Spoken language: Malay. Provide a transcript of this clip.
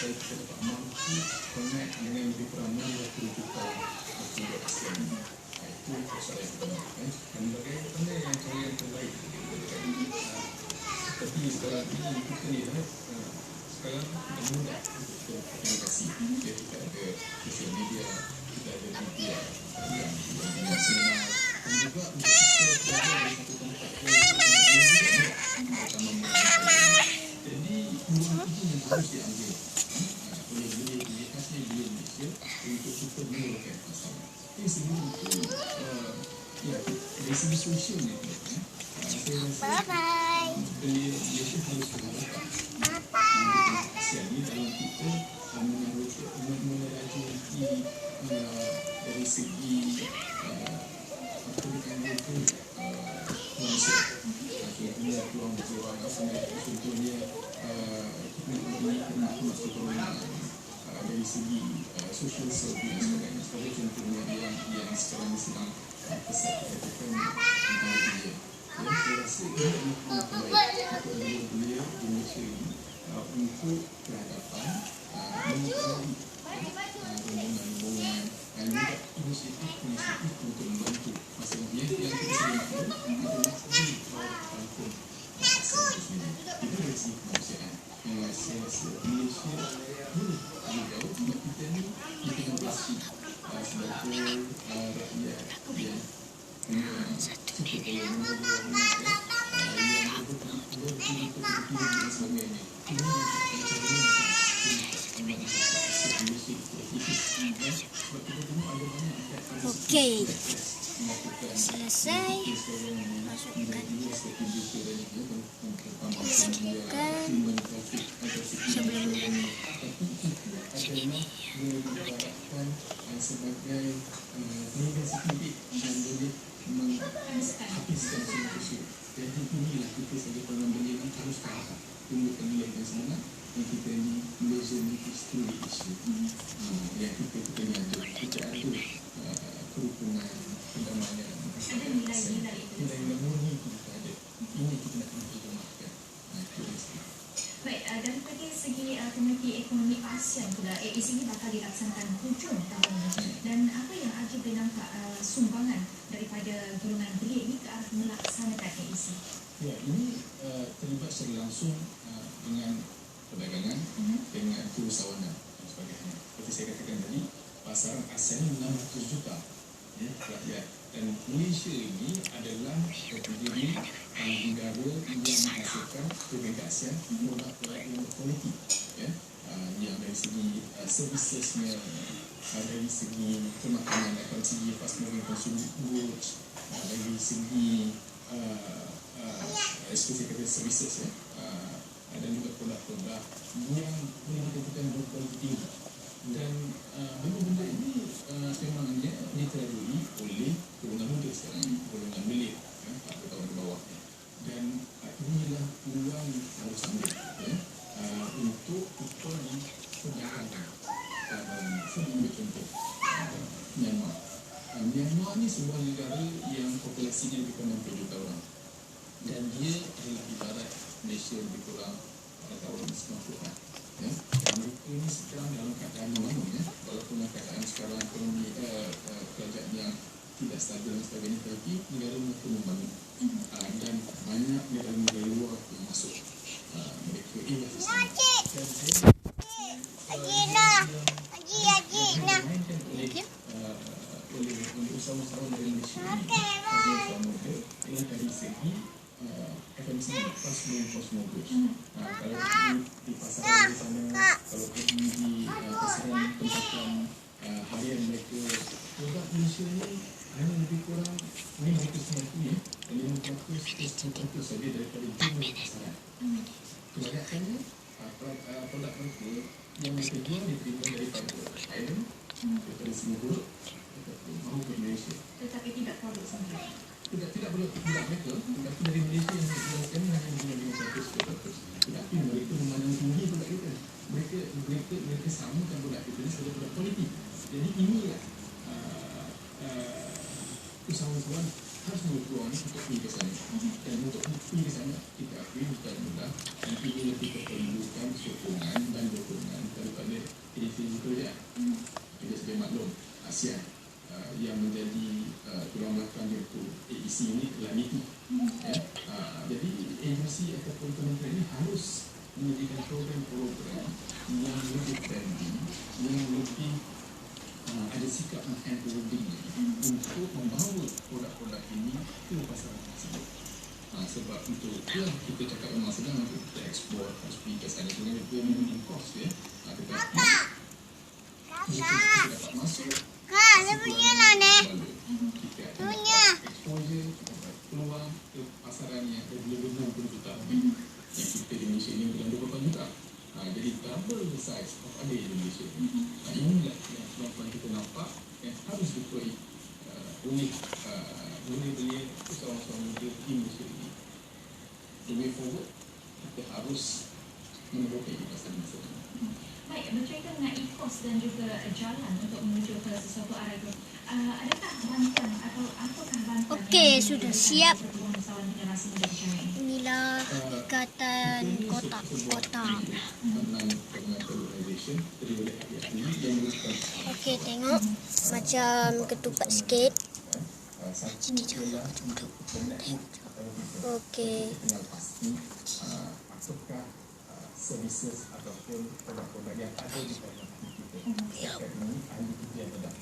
saya kita dapat mampu connect dengan lebih kurang 60 juta penduduk ASEAN ini. Ah, Itu yang pertama. Eh. Dan bagaimana yang cara yang terbaik? Tapi sekarang ini kita lihat ah, sekarang kita mudah untuk berkomunikasi. Kita ada social media, kita ada media yang yang yang seminar dan juga untuk kita berada di satu tempat yang pertama jadi itu yang harus diambil ah, oleh beliau-beliau khasnya beliau Malaysia untuk kita menyuruhkan itu, ni, ah, saya rasa Bye-bye. beliau Malaysia harus mengharapkan Asia ni dalam kita uh, menerus- men- menerajui uh, dari segi uh, apa dia kata itu Contohnya peluang berjuang apa ni, contohnya uh, kita masuk uh, dari segi uh, social survey dan sebagainya. Sebagai contohnya yang yang sekarang ni sedang uh, pesat dikatakan tentang dia. Ya, saya rasa ini adalah terbaik untuk beliau-beliau di Malaysia ini uh, untuk perhadapan uh, mempengaruhi Okey. Selesai. Masukkan Masukkan. Sebelum nyanyi. Sini ni. sebagai peniaga sedikit dan boleh menghabiskan semua isu. Jadi inilah kita sebagai pengembali ini harus faham tunjukkan nilai dan semangat yang kita ni Malaysia ni history issue. Uh, yang kita kita ni ada kita ada uh, kerukunan, pendamaian, nilai-nilai murni itu kita ada. Ini kita nak kena terjemahkan. Nah, itu dari segi. Baik, uh, daripada segi uh, Komuniti Ekonomi ASEAN pula, AEC ini bakal dilaksanakan hujung tahun ini. Dan apa yang Haji boleh nampak uh, sumbangan daripada golongan belia ini ke arah melaksanakan AEC? Ya, ini uh, terlibat secara langsung uh, dengan perdagangan, Mhm. dengan keusahawanan dan sebagainya. Seperti saya katakan tadi, pasaran ASEAN ini 600 juta ya, rakyat. Dan Malaysia ini adalah uh, negara yang menghasilkan ASEAN produk-produk yang berkualiti. Ya. Uh, yang dari segi uh, servicesnya, uh, dari segi pemakanan FMCG, fast moving consumer goods, uh, dari segi uh, uh, services ya, uh, dan juga produk-produk yang dikatakan berkualiti tinggi. Dan uh, memang benda ini uh, memangnya diterajui oleh golongan muda sekarang, golongan belia, ya, 40 tahun ke bawah. Dan uh, inilah peluang yang harus ambil ya, uh, untuk kita di perdagangan. Um, saya ambil contoh uh, Myanmar. Uh, Myanmar ni sebuah negara yang populasinya lebih kurang 60 juta orang dan dia adalah ibarat Malaysia lebih kurang pada tahun 90-an ya. Dan mereka ini sekarang dalam keadaan membangun ya. walaupun dalam keadaan sekarang ekonomi uh, uh, kerajaan yang tidak stabil dan sebagainya tapi negara mereka membangun uh, dan banyak negara-negara luar yang masuk uh, mereka invest di sana. dan saya Haji nak. Haji, Haji nak. dimainkan oleh oleh oleh usahawan-usahawan dari Malaysia ini usaha muda ialah dari segi uh, FMCG fast moving consumer goods. Uh, kalau di pasaran di sana, kalau pergi di pasaran tempatan uh, harian mereka, produk Malaysia ni hanya lebih kurang 500 ya, 500 saja daripada jumlah pasaran. Kebanyakannya uh, produk, uh, produk mereka yang mereka diterima daripada Thailand, daripada Singapura, ke Malaysia. Tetapi tidak produk sendiri. Tidak tidak boleh tidak mereka, tetapi dari Malaysia yang kami hanya dengan lima ratus. Tetapi mereka memandang tinggi produk kita. Mereka mereka mereka kita ini sebagai politik. Jadi inilah uh, uh, usahawan-usahawan harus berpeluang untuk pergi ke sana. Dan untuk pergi ke sana kita akui bukan mudah. Dan ini lebih keperlukan sokongan dan dukungan daripada agensi ini MITI. Ya. Ah, jadi agensi ataupun kementerian ini harus menyediakan program-program yang lebih friendly, yang lebih uh, ada sikap handholding untuk membawa produk-produk ini ke pasaran tersebut. Ha, sebab untuk itulah kita cakap memang sedang untuk kita ekspor tapi kesannya sebenarnya dia minimum cost ya. Ha, tetapi kita dapat masuk Saya punya lah ni. dapat peluang ke pasaran yang ada lebih 60 juta. Yang kita di Malaysia ni dalam 28 juta. Ha, jadi double the size of ada di Malaysia. Ha, inilah yang peluang kita nampak yang harus diperi uh, oleh uh, belia-belia seorang-seorang muda di Malaysia ini. The way forward, kita harus pasar masa ini. Baik, berkaitan dengan e-cost dan juga jalan untuk menuju ke sesuatu arah itu, uh, adakah bantuan atau apakah bantuan Okey, sudah siap. Inilah ikatan kotak-kotak. Merupakan Okey, tengok. Macam ketupat sikit. penetwork atau kita Okey. apakah uh, services ataupun produk-produk yang ada di dalam kita. Setakat ini ahli kerja yang tidak